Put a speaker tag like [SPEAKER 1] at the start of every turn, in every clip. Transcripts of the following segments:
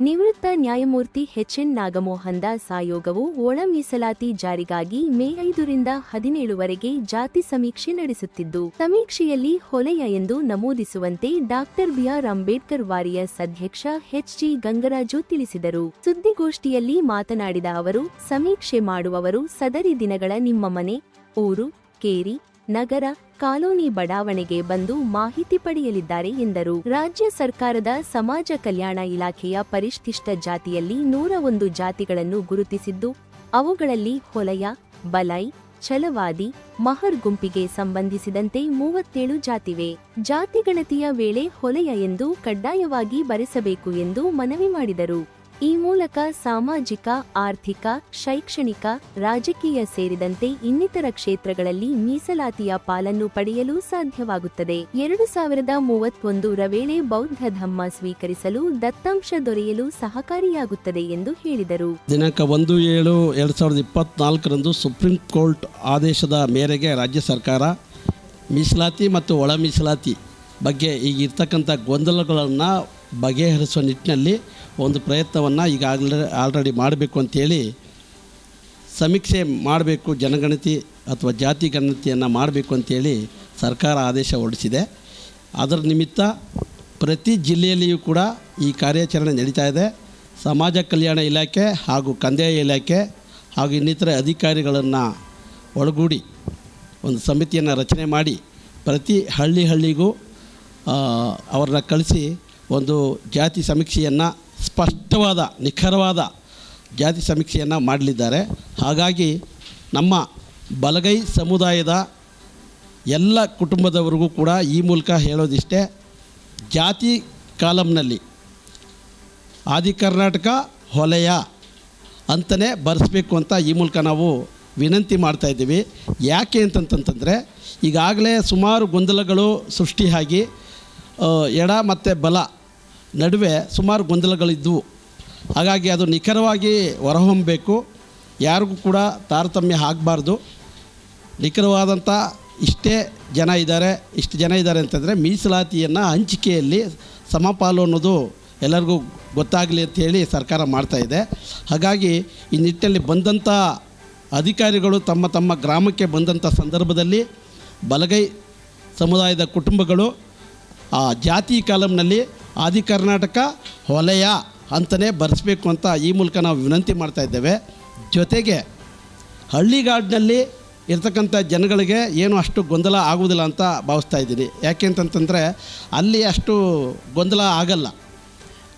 [SPEAKER 1] ನಿವೃತ್ತ ನ್ಯಾಯಮೂರ್ತಿ ಎಚ್ಎನ್ ನಾಗಮೋಹನ್ ದಾಸ್ ಆಯೋಗವು ಒಳ ಮೀಸಲಾತಿ ಜಾರಿಗಾಗಿ ಮೇ ಐದರಿಂದ ಹದಿನೇಳುವರೆಗೆ ಜಾತಿ ಸಮೀಕ್ಷೆ ನಡೆಸುತ್ತಿದ್ದು, ಸಮೀಕ್ಷೆಯಲ್ಲಿ ಹೊಲೆಯ ಎಂದು ನಮೂದಿಸುವಂತೆ doctor B R Ambedkar warriors ಅಧ್ಯಕ್ಷ ಎಚ್ಜಿ ಗಂಗರಾಜು ತಿಳಿಸಿದರು. ಸುದ್ದಿಗೋಷ್ಠಿಯಲ್ಲಿ ಮಾತನಾಡಿದ ಅವರು, ಸಮೀಕ್ಷೆ ಮಾಡುವವರು ಸದರಿ ದಿನಗಳ ನಿಮ್ಮ ಮನೆ, ಊರು, ಕೇರಿ, ನಗರ ಕಾಲೋನಿ ಬಡಾವಣೆಗೆ ಬಂದು ಮಾಹಿತಿ ಪಡೆಯಲಿದ್ದಾರೆ ಎಂದರು. ರಾಜ್ಯ ಸರ್ಕಾರದ ಸಮಾಜ ಕಲ್ಯಾಣ ಇಲಾಖೆಯ ಪರಿಶಿಷ್ಟ ಜಾತಿಯಲ್ಲಿ ನೂರ ಒಂದು ಜಾತಿಗಳನ್ನು ಗುರುತಿಸಿದ್ದು, ಅವುಗಳಲ್ಲಿ ಹೊಲಯ, ಬಲೈ, ಛಲವಾದಿ, ಮಹರ್ ಗುಂಪಿಗೆ ಸಂಬಂಧಿಸಿದಂತೆ ಮೂವತ್ತೇಳು ಜಾತಿವೆ. ಜಾತಿ ಗಣತಿಯ ವೇಳೆ ಹೊಲೆಯ ಎಂದು ಕಡ್ಡಾಯವಾಗಿ ಬರೆಸಬೇಕು ಎಂದು ಮನವಿ ಮಾಡಿದರು. ಈ ಮೂಲಕ ಸಾಮಾಜಿಕ, ಆರ್ಥಿಕ, ಶೈಕ್ಷಣಿಕ, ರಾಜಕೀಯ ಸೇರಿದಂತೆ ಇನ್ನಿತರ ಕ್ಷೇತ್ರಗಳಲ್ಲಿ ಮೀಸಲಾತಿಯ ಪಾಲನ್ನು ಪಡೆಯಲು ಸಾಧ್ಯವಾಗುತ್ತದೆ. ಎರಡು ಸಾವಿರದ ಮೂವತ್ತೊಂದರ ವೇಳೆ ಬೌದ್ಧ ಧಮ್ಮ ಸ್ವೀಕರಿಸಲು ದತ್ತಾಂಶ ದೊರೆಯಲು ಸಹಕಾರಿಯಾಗುತ್ತದೆ ಎಂದು ಹೇಳಿದರು.
[SPEAKER 2] ದಿನಾಂಕ ಒಂದು ಏಳು ಎರಡು ಸಾವಿರದ ಇಪ್ಪತ್ನಾಲ್ಕರಂದು ಸುಪ್ರೀಂ ಕೋರ್ಟ್ ಆದೇಶದ ಮೇರೆಗೆ ರಾಜ್ಯ ಸರ್ಕಾರ ಮೀಸಲಾತಿ ಮತ್ತು ಒಳ ಮೀಸಲಾತಿ ಬಗ್ಗೆ ಈಗಿರ್ತಕ್ಕಂಥ ಗೊಂದಲಗಳನ್ನು ಬಗೆಹರಿಸುವ ನಿಟ್ಟಿನಲ್ಲಿ ಒಂದು ಪ್ರಯತ್ನವನ್ನು ಈಗಾಗಲೇ ಆಲ್ರೆಡಿ ಮಾಡಬೇಕು ಅಂತೇಳಿ ಸಮೀಕ್ಷೆ ಮಾಡಬೇಕು ಜನಗಣತಿ ಅಥವಾ ಜಾತಿ ಗಣತಿಯನ್ನು ಮಾಡಬೇಕು ಅಂತೇಳಿ ಸರ್ಕಾರ ಆದೇಶ ಹೊರಡಿಸಿದೆ. ಅದರ ನಿಮಿತ್ತ ಪ್ರತಿ ಜಿಲ್ಲೆಯಲ್ಲಿಯೂ ಕೂಡ ಈ ಕಾರ್ಯಾಚರಣೆ ನಡೀತಾ ಇದೆ. ಸಮಾಜ ಕಲ್ಯಾಣ ಇಲಾಖೆ ಹಾಗೂ ಕಂದಾಯ ಇಲಾಖೆ ಹಾಗೂ ಇನ್ನಿತರ ಅಧಿಕಾರಿಗಳನ್ನು ಒಳಗೂಡಿ ಒಂದು ಸಮಿತಿಯನ್ನು ರಚನೆ ಮಾಡಿ ಪ್ರತಿ ಹಳ್ಳಿ ಹಳ್ಳಿಗೂ ಅವ್ರನ್ನ ಕಳಿಸಿ ಒಂದು ಜಾತಿ ಸಮೀಕ್ಷೆಯನ್ನು ಸ್ಪಷ್ಟವಾದ, ನಿಖರವಾದ ಜಾತಿ ಸಮೀಕ್ಷೆಯನ್ನು ಮಾಡಲಿದ್ದಾರೆ. ಹಾಗಾಗಿ ನಮ್ಮ ಬಲಗೈ ಸಮುದಾಯದ ಎಲ್ಲ ಕುಟುಂಬದವರಿಗೂ ಕೂಡ ಈ ಮೂಲಕ ಹೇಳೋದಿಷ್ಟೇ, ಜಾತಿ ಕಾಲಮ್ನಲ್ಲಿ ಆದಿ ಕರ್ನಾಟಕ ಹೊಲೆಯ ಅಂತಲೇ ಬರೆಸ್ಬೇಕು ಅಂತ ಈ ಮೂಲಕ ನಾವು ವಿನಂತಿ ಮಾಡ್ತಾ ಇದ್ದೀವಿ. ಯಾಕೆ ಅಂತಂತಂತಂದರೆ ಈಗಾಗಲೇ ಸುಮಾರು ಗೊಂದಲಗಳು ಸೃಷ್ಟಿಯಾಗಿ ಎಡ ಮತ್ತು ಬಲ ನಡುವೆ ಸುಮಾರು ಗೊಂದಲಗಳಿದ್ದವು ಹಾಗಾಗಿ ಅದು ನಿಖರವಾಗಿ ಹೊರಹೊಮ್ಮಬೇಕು ಯಾರಿಗೂ ಕೂಡ ತಾರತಮ್ಯ ಆಗಬಾರ್ದು. ನಿಖರವಾದಂಥ ಇಷ್ಟೇ ಜನ ಇದ್ದಾರೆ. ಇಷ್ಟು ಜನ ಇದ್ದಾರೆ ಅಂತಂದರೆ ಮೀಸಲಾತಿಯನ್ನು ಹಂಚಿಕೆಯಲ್ಲಿ ಸಮಪಾಲು ಅನ್ನೋದು ಎಲ್ಲರಿಗೂ ಗೊತ್ತಾಗಲಿ ಅಂತೇಳಿ ಸರ್ಕಾರ ಮಾಡ್ತಾ ಇದೆ. ಹಾಗಾಗಿ ಈ ನಿಟ್ಟಿನಲ್ಲಿ ಬಂದಂಥ ಅಧಿಕಾರಿಗಳು ತಮ್ಮ ತಮ್ಮ ಗ್ರಾಮಕ್ಕೆ ಬಂದಂಥ ಸಂದರ್ಭದಲ್ಲಿ ಬಲಗೈ ಸಮುದಾಯದ ಕುಟುಂಬಗಳು ಆ ಜಾತಿ ಕಾಲಮ್ನಲ್ಲಿ ಆದಿ ಕರ್ನಾಟಕ ವಲಯ ಅಂತಲೇ ಬರೆಸ್ಬೇಕು ಅಂತ ಈ ಮೂಲಕ ನಾವು ವಿನಂತಿ ಮಾಡ್ತಾ ಇದ್ದೇವೆ. ಜೊತೆಗೆ ಹಳ್ಳಿಗಾಡಿನಲ್ಲಿ ಇರ್ತಕ್ಕಂಥ ಜನಗಳಿಗೆ ಏನು ಅಷ್ಟು ಗೊಂದಲ ಆಗುವುದಿಲ್ಲ ಅಂತ ಭಾವಿಸ್ತಾ ಇದ್ದೀನಿ. ಯಾಕೆ ಅಂತಂತಂದರೆ ಅಲ್ಲಿ ಅಷ್ಟು ಗೊಂದಲ ಆಗಲ್ಲ.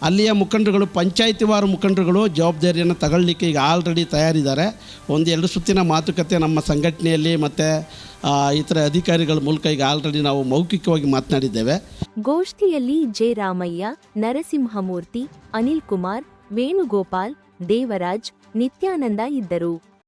[SPEAKER 2] ಅಲ್ಲಿಯ ಮುಖಂಡರುಗಳು, ಪಂಚಾಯತಿವಾರು ಮುಖಂಡರುಗಳು ಜವಾಬ್ದಾರಿಯನ್ನು ತಗೊಳ್ಳಿಕ್ಕೆ ಈಗ ಆಲ್ರೆಡಿ ತಯಾರಿದ್ದಾರೆ. ಒಂದು ಎರಡು ಸುತ್ತಿನ ಮಾತುಕತೆ ನಮ್ಮ ಸಂಘಟನೆಯಲ್ಲಿ ಮತ್ತು ಇತರ ಅಧಿಕಾರಿಗಳ ಮೂಲಕ ಈಗ ಆಲ್ರೆಡಿ ನಾವು ಮೌಖಿಕವಾಗಿ ಮಾತನಾಡಿದ್ದೇವೆ.
[SPEAKER 1] ಗೋಷ್ಠಿಯಲ್ಲಿ ಜೆ ರಾಮಯ್ಯ ನರಸಿಂಹಮೂರ್ತಿ ಅನಿಲ್ ಕುಮಾರ್ ವೇಣುಗೋಪಾಲ್ ದೇವರಾಜ್ ನಿತ್ಯಾನಂದ ಇದ್ದರು.